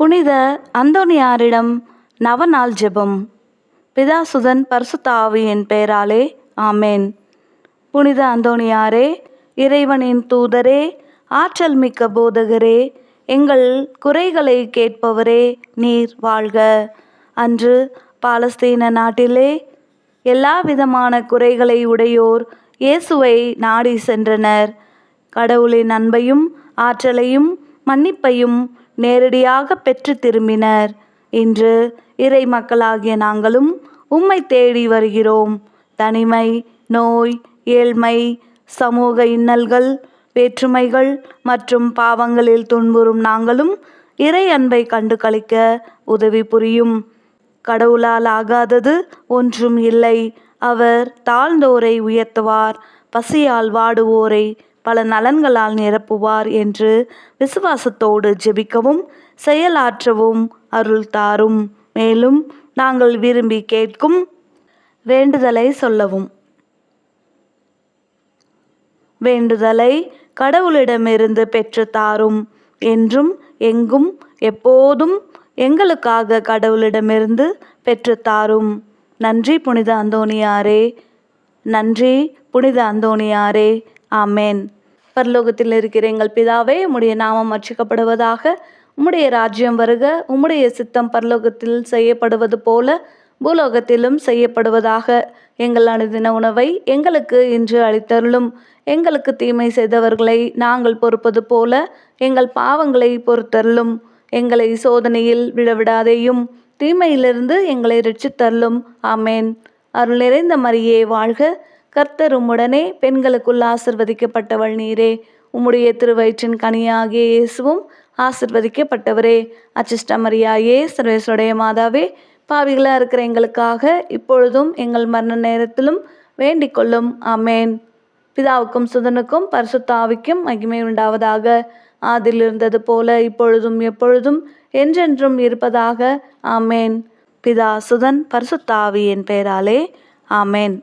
புனித அந்தோனியாரிடம் நவநாள் ஜெபம். பிதாசுதன் பரிசுத்த பெயராலே ஆமேன். புனித அந்தோனியாரே இறைவனின் தூதரே ஆற்றல் மிக்க போதகரே எங்கள் குறைகளை கேட்பவரே நீர் வாழ்க. அன்று பாலஸ்தீன நாட்டிலே எல்லா விதமான குறைகளை உடையோர் இயேசுவை நாடி சென்றனர். கடவுளின் அன்பையும் ஆற்றலையும் மன்னிப்பையும் நேரடியாக பெற்று திரும்பினர். இன்று இறை மக்களாகிய நாங்களும் உம்மை தேடி வருகிறோம். தனிமை நோய் ஏழ்மை சமூக இன்னல்கள் வேற்றுமைகள் மற்றும் பாவங்களில் துன்புறும் நாங்களும் இறை அன்பை கண்டு கழிக்க உதவி புரியும். கடவுளால் ஆகாதது ஒன்றும் இல்லை. அவர் தாழ்ந்தோரை உயர்த்துவார். பசியால் வாடுவோரை பல நலன்களால் நிரப்புவார் என்று விசுவாசத்தோடு ஜெபிக்கவும் செயலாற்றவும் அருள் தாரும். மேலும் நாங்கள் விரும்பி கேட்கும் வேண்டுதலை சொல்லவும். வேண்டுதலை கடவுளிடமிருந்து பெற்று தாரும் என்றும் எங்கும் எப்போதும் எங்களுக்காக கடவுளிடமிருந்து பெற்று தாரும். நன்றி புனித அந்தோணியாரே நன்றி புனித அந்தோணியாரே. ஆமேன். பரலோகத்தில் இருக்கிற எங்கள் பிதாவே உம்முடைய நாமம் அர்ச்சிக்கப்படுவதாக உம்முடைய ராஜ்யம் வருக உம்முடைய சித்தம் பரலோகத்தில் செய்யப்படுவது போல பூலோகத்திலும் செய்யப்படுவதாக எங்கள் அனுதின உணவை எங்களுக்கு இன்று அளித்தருளும். எங்களுக்கு தீமை செய்தவர்களை நாங்கள் பொறுப்பது போல எங்கள் பாவங்களை பொறுத்தருளும். எங்களை சோதனையில் விழவிடாதேயும் தீமையிலிருந்து எங்களை ரட்சித்தருளும். ஆமேன். அருள் நிறைந்த மரியே வாழ்க கர்த்தர் உம்முடனே பெண்களுக்குள் ஆசிர்வதிக்கப்பட்டவள் நீரே. உம்முடைய திருவயிற்றின் கனியாகிய இயேசுவும் ஆசிர்வதிக்கப்பட்டவரே. அச்சிஷ்டமரியாயே சர்வேஸ்வடைய மாதாவே பாவிகளாக இருக்கிற எங்களுக்காக இப்பொழுதும் எங்கள் மரண நேரத்திலும் வேண்டிக் கொள்ளும் அமேன் பிதாவுக்கும் சுதனுக்கும் பரிசுத்தாவிக்கும் மகிமை உண்டாவதாக. ஆதில் இருந்தது போல இப்பொழுதும் எப்பொழுதும் என்றென்றும் இருப்பதாக. ஆமேன். பிதா சுதன் பரிசுத்தாவியின் பெயராலே. ஆமேன்.